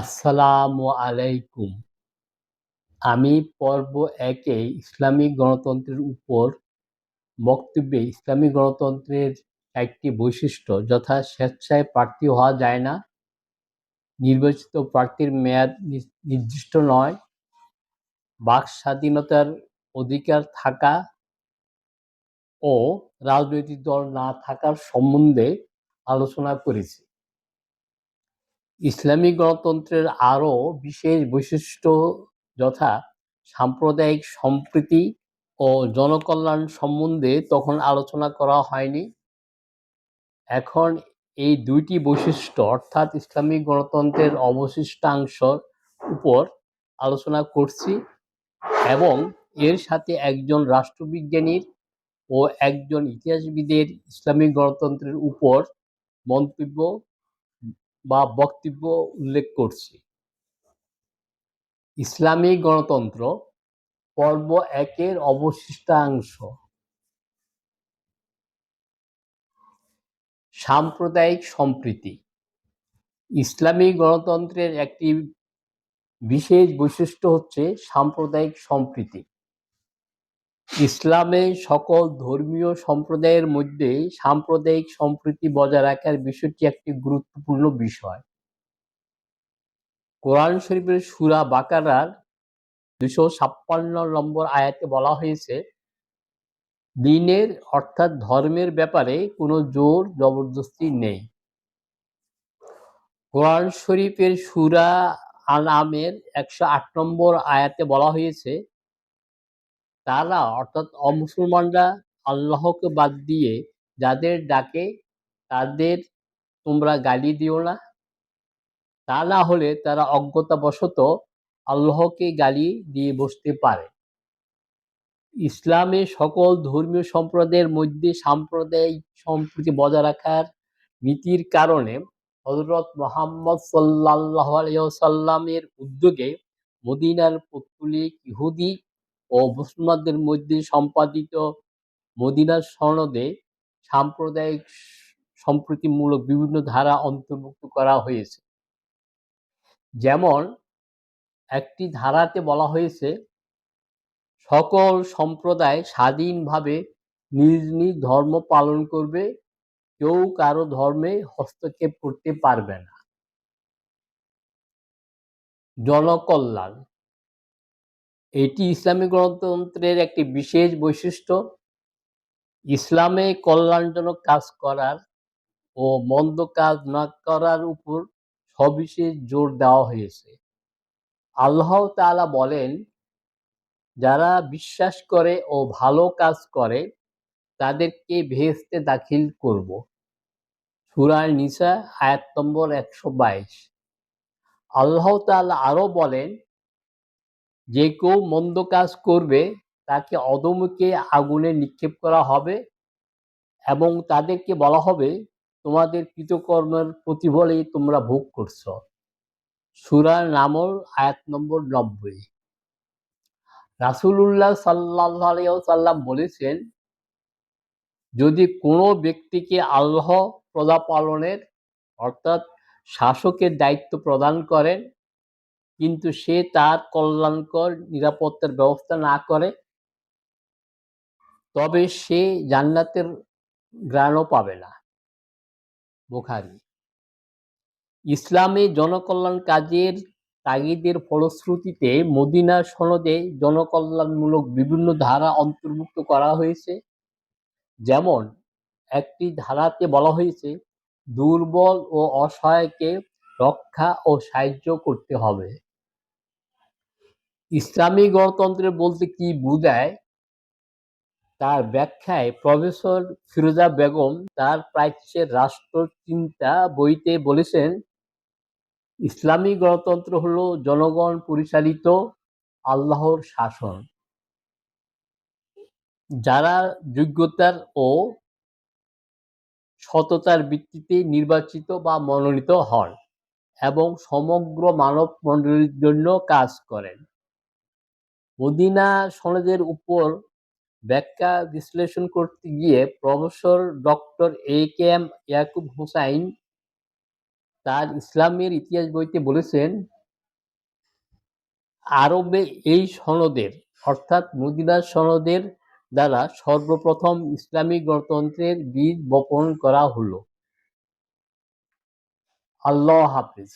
আসসালামু আলাইকুম। আমি পর্ব একে ইসলামিক গণতন্ত্রের উপর বক্তব্যে ইসলামিক গণতন্ত্রের একটি বৈশিষ্ট্য যথা স্বেচ্ছায় প্রার্থী হওয়া যায় না, নির্বাচিত প্রার্থীর মেয়াদ নির্দিষ্ট নয়, বাক স্বাধীনতার অধিকার থাকা ও রাজনৈতিক দল না থাকার সম্বন্ধে আলোচনা করেছি। ইসলামী গণতন্ত্রের আরও বিশেষ বৈশিষ্ট্য যথা সাম্প্রদায়িক সম্প্রীতি ও জনকল্যাণ সম্বন্ধে তখন আলোচনা করা হয়নি। এখন এই দুইটি বৈশিষ্ট্য, অর্থাৎ ইসলামিক গণতন্ত্রের অবশিষ্টাংশর উপর আলোচনা করছি এবং এর সাথে একজন রাষ্ট্রবিজ্ঞানীর ও একজন ইতিহাসবিদের ইসলামিক গণতন্ত্রের উপর মন্তব্য বা বক্তব্য উল্লেখ করছি। ইসলামী গণতন্ত্র পর্ব একের অবশিষ্টাংশ। সাম্প্রদায়িক সম্প্রীতি। ইসলামী গণতন্ত্রের একটি বিশেষ বৈশিষ্ট্য হচ্ছে সাম্প্রদায়িক সম্প্রীতি। ইসলামে সকল ধর্মীয় সম্প্রদায়ের মধ্যে সাম্প্রদায়িক সম্প্রীতি বজায় রাখার বিষয়টি একটি গুরুত্বপূর্ণ বিষয়। কোরআন শরীফের সুরা বাকারার দুশো ছাপ্পান্ন নম্বর আয়াতে বলা হয়েছে, দিনের অর্থাৎ ধর্মের ব্যাপারে কোনো জোর জবরদস্তি নেই। কোরআন শরীফের সুরা আনামের একশো আট নম্বর আয়াতে বলা হয়েছে তারা, অর্থাৎ অমুসলমানরা আল্লাহকে বাদ দিয়ে যাদের ডাকে, তাদের তোমরা গালি দিও না। তা না হলে তারা অজ্ঞতাবশত আল্লাহকে গালি দিয়ে বসতে পারে। ইসলামে সকল ধর্মীয় সম্প্রদায়ের মধ্যে সাম্প্রদায়িক সম্প্রীতি বজায় রাখার নীতির কারণে হজরত মোহাম্মদ সাল্লাহ সাল্লামের উদ্যোগে মদিনার পত্তলিক ইহুদি ও মুসলমানদের মধ্যে সম্পাদিত মদিনার সনদে সাম্প্রদায়িক সম্প্রীতিমূলক বিভিন্ন ধারা অন্তর্ভুক্ত করা হয়েছে। যেমন, একটি ধারাতে বলা হয়েছে, সকল সম্প্রদায় স্বাধীনভাবে নিজ নিজ ধর্ম পালন করবে, কেউ কারও ধর্মে হস্তক্ষেপ করতে পারবে না। জনকল্যাণ এটি ইসলামী গণতন্ত্রের একটি বিশেষ বৈশিষ্ট্য। ইসলামে কল্যাণজনক কাজ করার ও মন্দ কাজ না করার উপর সবিশেষ জোর দেওয়া হয়েছে। আল্লাহ তালা বলেন, যারা বিশ্বাস করে ও ভালো কাজ করে, তাদেরকে ভেস্তে দাখিল করব। সুরায় নিসা, আয়াত নম্বর একশো বাইশ। আল্লাহ তাআলা আরও বলেন যে কেউ মন্দ কাজ করবে, তাকে অদমকে আগুনে নিক্ষেপ করা হবে এবং তাদেরকে বলা হবে, তোমাদের কৃতকর্মের প্রতিফলেই তোমরা ভোগ করছ। সুরার নামল আয়াত নম্বর নব্বই। রাসুলুল্লাহ সাল্লাহ সাল্লাম বলেছেন, যদি কোনো ব্যক্তিকে আল্লাহ প্রজা পালনের অর্থাৎ শাসকের দায়িত্ব প্রদান করেন কিন্তু সে তার কল্যাণকর নিরাপত্তার ব্যবস্থা না করে, তবে সে জান্নাতের গ্রাণও পাবে না। বুখারি। ইসলামে জনকল্যাণ কাজের তাগিদের ফলশ্রুতিতে মদিনা সনদে জনকল্যাণমূলক বিভিন্ন ধারা অন্তর্ভুক্ত করা হয়েছে। যেমন, একটি ধারাতে বলা হয়েছে, দুর্বল ও অসহায়কে রক্ষা ও সাহায্য করতে হবে। ইসলামী গণতন্ত্রে বলতে কি বুঝায়? তার ব্যাখ্যায় প্রফেসর ফিরোজা বেগম তার প্রাচ্যের রাষ্ট্র চিন্তা বইতে বলেছেন, ইসলামী গণতন্ত্র হল জনগণ পরিচালিত আল্লাহর শাসন। যারা যোগ্যতার ও সততার ভিত্তিতে নির্বাচিত বা মনোনীত হন এবং সমগ্র মানব মণ্ডলীর জন্য কাজ করেন। মদিনা সনদের উপর ব্যাখ্যা বিশ্লেষণ করতে গিয়ে professor doctor A K M Yakub Hussain তার ইসলামের ইতিহাস বইতে বলেছেন, আরবে এই সনদের, অর্থাৎ মদিনা সনদের দ্বারা সর্বপ্রথম ইসলামী গণতন্ত্রের বীজ বপন করা হলো। আল্লাহ হাফিজ।